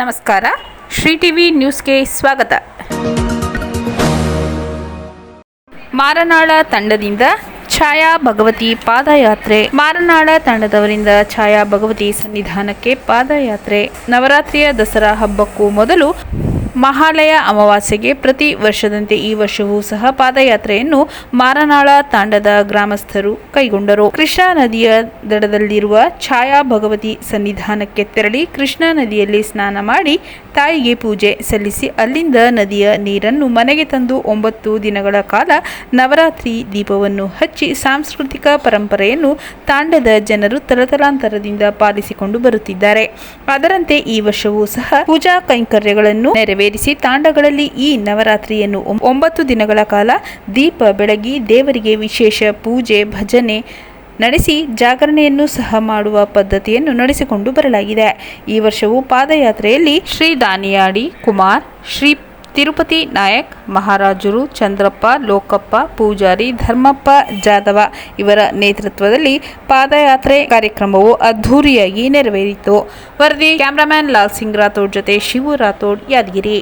ನಮಸ್ಕಾರ. ಶ್ರೀ ಟಿವಿ ನ್ಯೂಸ್ಗೆ ಸ್ವಾಗತ. ಮಾರನಾಳ ತಂಡದಿಂದ ಛಾಯಾ ಭಗವತಿ ಪಾದಯಾತ್ರೆ. ಮಾರನಾಳ ತಂಡದವರಿಂದ ಛಾಯಾ ಭಗವತಿ ಸನ್ನಿಧಾನಕ್ಕೆ ಪಾದಯಾತ್ರೆ. ನವರಾತ್ರಿಯ ದಸರಾ ಹಬ್ಬಕ್ಕೂ ಮೊದಲು ಮಹಾಲಯ ಅಮಾವಾಸ್ಯೆಗೆ ಪ್ರತಿ ವರ್ಷದಂತೆ ಈ ವರ್ಷವೂ ಸಹ ಪಾದಯಾತ್ರೆಯನ್ನು ಮಾರನಾಳ ತಾಂಡದ ಗ್ರಾಮಸ್ಥರು ಕೈಗೊಂಡರು. ಕೃಷ್ಣಾ ನದಿಯ ದಡದಲ್ಲಿರುವ ಛಾಯಾ ಭಗವತಿ ಸನ್ನಿಧಾನಕ್ಕೆ ತೆರಳಿ ಕೃಷ್ಣಾ ನದಿಯಲ್ಲಿ ಸ್ನಾನ ಮಾಡಿ ತಾಯಿಗೆ ಪೂಜೆ ಸಲ್ಲಿಸಿ ಅಲ್ಲಿಂದ ನದಿಯ ನೀರನ್ನು ಮನೆಗೆ ತಂದು ಒಂಬತ್ತು ದಿನಗಳ ಕಾಲ ನವರಾತ್ರಿ ದೀಪವನ್ನು ಹಚ್ಚಿ ಸಾಂಸ್ಕೃತಿಕ ಪರಂಪರೆಯನ್ನು ತಾಂಡದ ಜನರು ತಲತಲಾಂತರದಿಂದ ಪಾಲಿಸಿಕೊಂಡು ಬರುತ್ತಿದ್ದಾರೆ. ಅದರಂತೆ ಈ ವರ್ಷವೂ ಸಹ ಪೂಜಾ ಕೈಂಕರ್ಯಗಳನ್ನು ನೆರವೇರಿಸಿ ತಾಂಡಗಳಲ್ಲಿ ಈ ನವರಾತ್ರಿಯನ್ನು ಒಂಬತ್ತು ದಿನಗಳ ಕಾಲ ದೀಪ ಬೆಳಗಿ ದೇವರಿಗೆ ವಿಶೇಷ ಪೂಜೆ, ಭಜನೆ ನಡೆಸಿ ಜಾಗರಣೆಯನ್ನು ಸಹ ಮಾಡುವ ಪದ್ಧತಿಯನ್ನು ನಡೆಸಿಕೊಂಡು ಬರಲಾಗಿದೆ. ಈ ವರ್ಷವೂ ಪಾದಯಾತ್ರೆಯಲ್ಲಿ ಶ್ರೀ ದಾನಿಯಾಡಿ ಕುಮಾರ್, ಶ್ರೀ ತಿರುಪತಿ ನಾಯಕ್, ಮಹಾರಾಜರು, ಚಂದ್ರಪ್ಪ, ಲೋಕಪ್ಪ, ಪೂಜಾರಿ, ಧರ್ಮಪ್ಪ ಜಾದವ ಇವರ ನೇತೃತ್ವದಲ್ಲಿ ಪಾದಯಾತ್ರೆ ಕಾರ್ಯಕ್ರಮವು ಅದ್ಧೂರಿಯಾಗಿ ನೆರವೇರಿತು. ವರದಿ, ಕ್ಯಾಮ್ರಾಮ್ಯಾನ್ ಲಾಲ್ ಸಿಂಗ್ ರಾಥೋಡ್ ಜೊತೆ ಶಿವು ರಾಥೋಡ್ ಯಾದಗಿರಿ.